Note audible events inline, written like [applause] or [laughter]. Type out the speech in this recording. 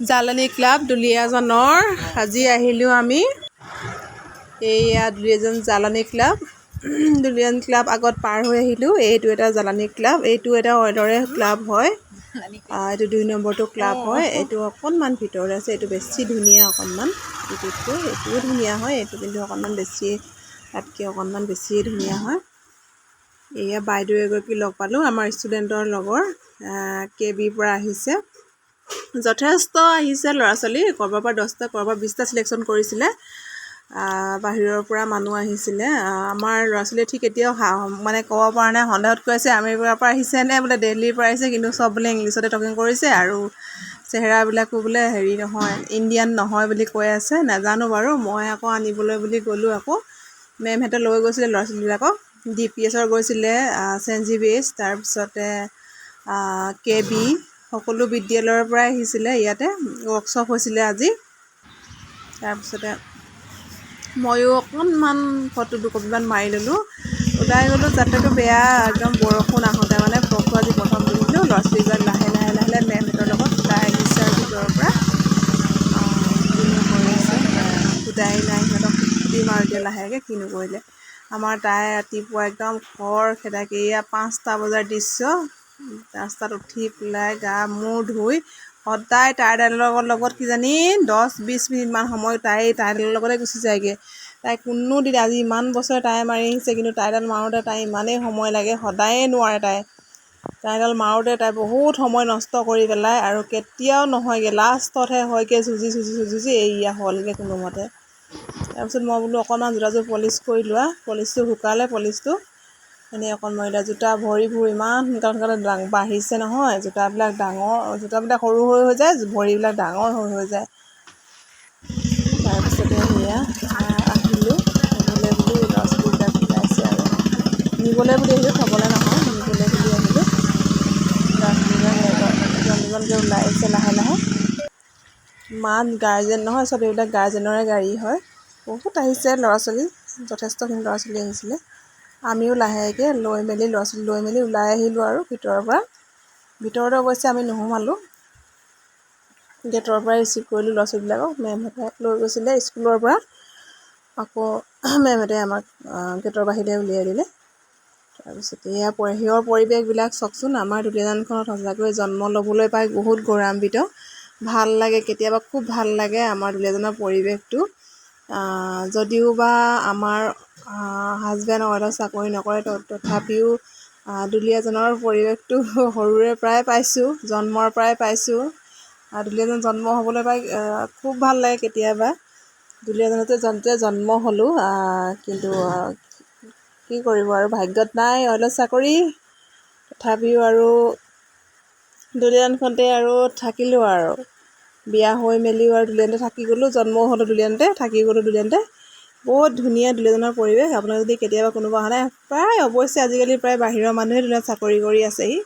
জালনী club দুলীয়াজনৰ আজি আহিলোঁ আমি এইয়া দুলীয়াজন জালনী ক্লাব। দুলীয়াজন ক্লাব আগত পাৰ হৈ আহিলোঁ। এইটো এটা জালনী ক্লাব। এইটো এটা অইলৰে ক্লাব হয়। এইটো দুই নম্বৰটো ক্লাব হয়। এইটো অকণমান ভিতৰত আছে। এইটো বেছি ধুনীয়া অকণমান। ইটোতকৈ এইটোও ধুনীয়া হয়। এইটো কিন্তু অকণমান বেছি তাতকৈ অকণমান বেছিয়ে ধুনীয়া হয়। এয়া বাইদেউ এগৰাকী লগ পালোঁ। আমাৰ ষ্টুডেণ্টৰ লগৰ কে বিৰ পৰা আহিছে। যথেষ্ট আহিছে ল'ৰা ছোৱালী ক'ৰবাৰ পৰা দহটা ক'ৰবাৰ বিছটা চিলেকশ্যন কৰিছিলে। বাহিৰৰ পৰা মানুহ আহিছিলে। আহ, আমাৰ ল'ৰা ছোৱালীয়ে ঠিক এতিয়াও মানে ক'ব পৰা নাই সন্দেহত কৈ আছে আমেৰিকাৰ পৰা আহিছে নে বোলে দিল্লীৰ পৰা আহিছে কিন্তু চব বোলে ইংলিছতে টকিং কৰিছে আৰু চেহেৰাবিলাকো বোলে হেৰি নহয় ইণ্ডিয়ান নহয় বুলি কৈ আছে নাজানো বাৰু মই আকৌ আনিবলৈ বুলি গ'লোঁ আকৌ। মেমহঁতে লৈ গৈছিলে ল'ৰা ছোৱালীবিলাকক ডি পি এছৰ গৈছিলে চেণ্ট জি বি এইচ তাৰপিছতে কে বি সকলো বিদ্যালয়ৰ পৰাই আহিছিলে ইয়াতে ৱৰ্কশ্বপ হৈছিলে আজি। তাৰপিছতে ময়ো অকণমান ফটো দুকপিমান মাৰি ল'লোঁ। ওলাই গ'লোঁ যাত্ৰাটো বেয়া একদম বৰষুণ আহোঁতে মানে পৰশু আজি প্ৰথম দেখিলোঁ ল'ৰা ছোৱালীবিলাক লাহে লাহে লাহে লাহে মেমহঁতৰ লগত ওলাই আহিছে আৰু ভিতৰৰ পৰা। সোধাই নাই সিহঁতক সুধিম আৰু এতিয়া লাহেকৈ কিনো কৰিলে। আমাৰ তাই ৰাতিপুৱা একদম খৰ খেদাকে এয়া পাঁচটা বজাৰ দৃশ্য। ৰাস্তাত উঠি পেলাই গা মূৰ ধুই সদায় তাইডালৰ লগত কিজানি দহ বিছ মিনিটমান সময় তাই তাইডালৰ লগতে গুচি যায়গৈ। তাই কোনো দিন আজি ইমান বছৰে তাই মাৰি আহিছে কিন্তু তাইডাল মাৰোঁতে তাই ইমানেই সময় লাগে সদায়ে নোৱাৰে তাই। তাইডাল মাৰোঁতে তাই বহুত সময় নষ্ট কৰি পেলাই আৰু কেতিয়াও নহয়গৈ লাষ্টতহে হয়গৈ যুঁজি যুঁজি যুঁজি এয়া হ'লগৈ কোনোমতে। তাৰপিছত মই বোলো অকণমান জোতাযোৰ পলিচ কৰি লোৱা পলিচটো শুকালে পলিচটো এনেই অকণ মৰিলে জোতা ভৰিবোৰ ইমান সোনকালে সোনকালে বাঢ়িছে নহয় জোতাবিলাক ডাঙৰ জোতাবিলাক সৰু হৈ হৈ যায় ভৰিবিলাক ডাঙৰ হৈ হৈ যায়। তাৰপিছতে সেয়া আহ, আহিলোঁ আহিলে বুলি ল'ৰা ছোৱালীবিলাক ওলাইছে আৰু। নিবলৈ বুলি আহিলোঁ থ'বলৈ নহয় নিবলৈ বুলি আহিলোঁ। ওলাই আহিছে লাহে লাহে। ইমান গাৰ্জেন নহয় চব এইবিলাক গাৰ্জেনৰে গাড়ী হয়। বহুত আহিছে ল'ৰা ছোৱালী যথেষ্টখিনি ল'ৰা ছোৱালী আহিছিলে আমিও লাহেকৈ লৈ মেলি ল'ৰা ছোৱালী লৈ মেলি ওলাই আহিলোঁ আৰু ভিতৰৰ পৰা। ভিতৰতে অৱশ্যে আমি নোসোমালোঁ। গেটৰ পৰাই ৰিচিভ কৰিলোঁ ল'ৰা ছোৱালীবিলাকক। মেমহঁতে লৈ গৈছিলে স্কুলৰ পৰা। আকৌ [clears throat] মেমহঁতে আমাক গেটৰ বাহিৰে উলিয়াই দিলে। তাৰপিছতে এয়া পঢ়িবৰ পৰিৱেশবিলাক চাওকচোন। আমাৰ দুলীয়াজানখনত সঁচাকৈ জন্ম ল'বলৈ পাই বহুত গৌৰৱান্বিত ভাল লাগে কেতিয়াবা খুব ভাল লাগে আমাৰ দুলীয়াজানৰ পৰিৱেশটো। যদিও বা আমাৰ হাজবেণ্ড অইলত চাকৰি নকৰে তথাপিও দুলীয়াজানৰ পৰিৱেশটো [laughs] সৰুৰে পৰাই পাইছোঁ জন্মৰ পৰাই পাইছোঁ। দুলীয়াজান জন্ম হ'বলৈ পাই খুব ভাল লাগে কেতিয়াবা। দুলীয়াজানতে জন্মতে জন্ম হ'লোঁ কিন্তু কি কৰিব আৰু ভাগ্যত নাই অইলত চাকৰি। তথাপিও আৰু দুলীয়াজানখনতে আৰু থাকিলোঁ আৰু। বিয়া হৈ মেলিও আৰু দুলীয়াজানতে থাকি গ'লোঁ জন্মও হ'লোঁ দুলীয়াজানতে থাকি গ'লোঁ দুলীয়াজানতে। বহুত ধুনীয়া দুলীয়াজানৰ পৰিৱেশ। আপোনালোকে যদি কেতিয়াবা কোনোবা অহা নাই প্ৰায় অৱশ্যে আজিকালি প্ৰায় বাহিৰৰ মানুহে দুলীয়াজানত চাকৰি কৰি আছেহি।